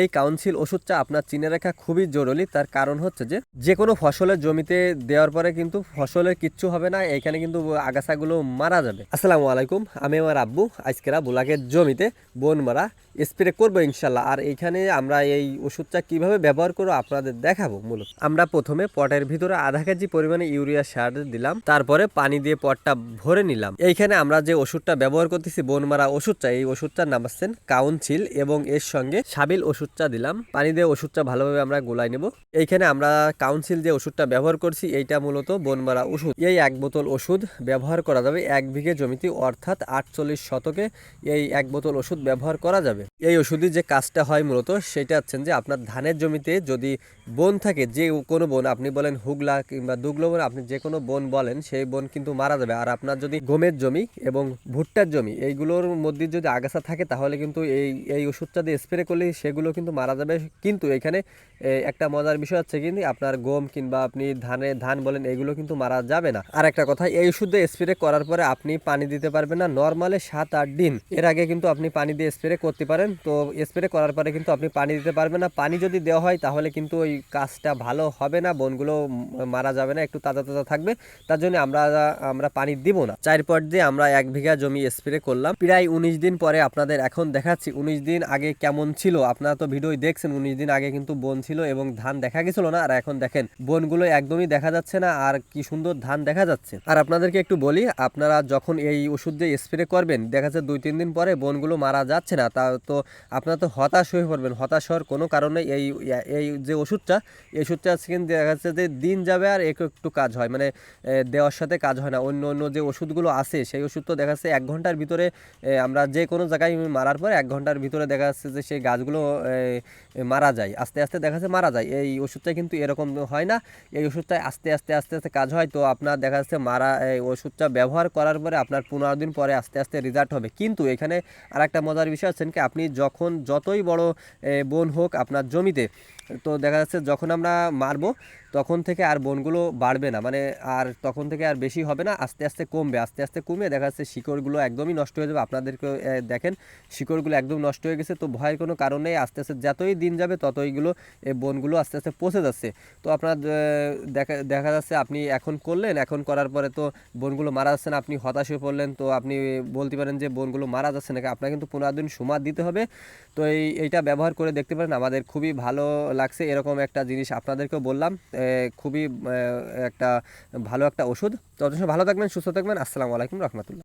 এই কাউন্সিল ওষুধটা আপনার চিনে রাখা খুবই জরুরি। তার কারণ হচ্ছে যে যে কোনো ফসলের জমিতে দেওয়ার পরে কিন্তু ফসলের কিচ্ছু হবে না, এখানে কিন্তু আগাছাগুলো মারা যাবে। আসসালামু আলাইকুম, আমি আমার আব্বু আজকেরা বুলাকের জমিতে বন মারা স্প্রে করব ইনশাল্লাহ আর এইখানে আমরা এই ওষুধটা কীভাবে ব্যবহার করব আপনাদের দেখাবো মূলত। আমরা প্রথমে পটের ভিতরে আধা কেজি পরিমাণে ইউরিয়া সার দিলাম, তারপরে পানি দিয়ে পটটা ভরে নিলাম। এইখানে আমরা যে ওষুধটা ব্যবহার করতেছি, বন মারা ওষুধটা, এই ওষুধটার নাম আসছেন কাউন্সিল এবং এর সঙ্গে সাবিল ওষুধটা দিলাম। পানি দিয়ে ওষুধটা ভালোভাবে আমরা গোলাই নেব। এইখানে আমরা কাউন্সিল যে ওষুধটা ব্যবহার করছি, এইটা মূলত বন মারা ওষুধ। এই এক বোতল ওষুধ ব্যবহার করা যাবে এক বিঘে জমিতে, অর্থাৎ আটচল্লিশ শতকে এই এক বোতল ওষুধ ব্যবহার করা যাবে। এই ওষুধের যে কাজটা হয় মূলত, সেটা হচ্ছেন যে আপনার ধানের জমিতে যদি বন থাকে, যে কোনো বন, আপনি বলেন হুগলা কিংবা দুগলো বন, আপনি যে কোনো বন বলেন, সেই বন কিন্তু মারা যাবে। আর আপনার যদি গমের জমি এবং ভুট্টার জমি, এইগুলোর মধ্যে যদি আগাছা থাকে, তাহলে কিন্তু এই এই ওষুধটা দিয়ে স্প্রে করলে সেগুলো কিন্তু মারা যাবে। কিন্তু এখানে একটা মজার বিষয় হচ্ছে কিন্তু আপনার গম কিংবা আপনি ধানে, ধান বলেন, এগুলো কিন্তু মারা যাবে না। আর একটা কথা, এই ওষুধ স্প্রে করার পরে আপনি পানি দিতে পারবেন না। নর্মালে সাত আট দিন। এর আগে কিন্তু আপনি পানি দিয়ে স্প্রে করতে পারেন। তো স্প্রে করার পরে কিন্তু আপনি পানি দিতে পারবেন না। পানি যদি দেওয়া হয়, তাহলে কিন্তু ওই কাজটা ভালো হবে না। বনগুলো মারা যাবে না। একটু তাজা তাজা থাকবে। তার জন্য আমরা আমরা পানি দিব না। চার পট দিয়ে আমরা এক বিঘা জমি স্প্রে করলাম। প্রায় উনিশ দিন পরে আপনাদের এখন দেখাচ্ছি, উনিশ দিন আগে কেমন ছিল আপনারা তো ভিডিও দেখছেন, উনিশ দিন আগে কিন্তু বন ছিল এবং ধান দেখা গেছিল না। আর এখন দেখেন, বনগুলো একদমই দেখা যাচ্ছে না, আর কি সুন্দর ধান দেখা যাচ্ছে। আর আপনাদেরকে একটু বলি, আপনারা যখন এই ওষুধ দিয়ে স্প্রে করবেন, দেখা যাচ্ছে দুই, তিন দিন পরে বনগুলো মারা যাচ্ছে না। তা তো আপনারা তো হতাশ হয়ে পড়বেন। হতাশ হওয়ার কোনো কারণে এই এই যে ওষুধটা, এই ওষুধটা কিন্তু দেখা যাচ্ছে যে দিন যাবে আর একটু একটু কাজ হয়। মানে দেওয়ার সাথে কাজ হয় না। অন্য অন্য যে ওষুধগুলো আছে, সেই ওষুধ তো দেখা যাচ্ছে এক ঘণ্টার ভিতরে আমরা যে কোনো জায়গায় মারার পরে এক ঘণ্টার ভিতরে দেখা যাচ্ছে যে সেই গাছগুলো মারা যায়, আস্তে আস্তে দেখা যাচ্ছে মারা যায়। এই ওষুধটা কিন্তু এরকম হয় না, এই ওষুধটা আস্তে আস্তে আস্তে আস্তে কাজ হয়। তো আপনার দেখা যাচ্ছে মারা, এই ওষুধটা ব্যবহার করার পরে আপনার পনেরো দিন পরে আস্তে আস্তে রেজাল্ট হবে। কিন্তু এখানে আর একটা মজার বিষয় হচ্ছেন কি, আপনি যখন যতই বড় বন হোক আপনার জমিতে তো দেখা যাচ্ছে যখন আমরা মারবো, তখন থেকে আর বনগুলো বাড়বে না। মানে আর তখন থেকে আর বেশি হবে না, আস্তে আস্তে কমবে। আস্তে আস্তে কমে দেখা যাচ্ছে শিকড়গুলো একদমই নষ্ট হয়ে যাবে। আপনাদেরকে দেখেন, শিকড়গুলো একদম নষ্ট হয়ে গেছে। তো ভয়ের কোনো কারণ নেই। আস্তে আস্তে যতই দিন যাবে, ততইগুলো এই বনগুলো আস্তে আস্তে পচে যাচ্ছে। তো আপনার দেখা দেখা যাচ্ছে আপনি এখন করলেন, এখন করার পরে তো বনগুলো মারা যাচ্ছে না। আপনি হতাশ হয়ে পড়লেন। তো আপনি বলতে পারেন যে বনগুলো মারা যাচ্ছে নাকি আপনার কিন্তু পনেরো দিন সময় দিতে হবে। তো এই, এইটা ব্যবহার করে দেখতে পারেন। আমাদের খুবই ভালো লাগছে, এরকম একটা জিনিস আপনাদেরকেও বললাম। খুবই একটা ভালো একটা ওষুধ। তো অবশ্যই ভালো থাকবেন, সুস্থ থাকবেন। আসসালামু আলাইকুম রহমতুল্লাহ।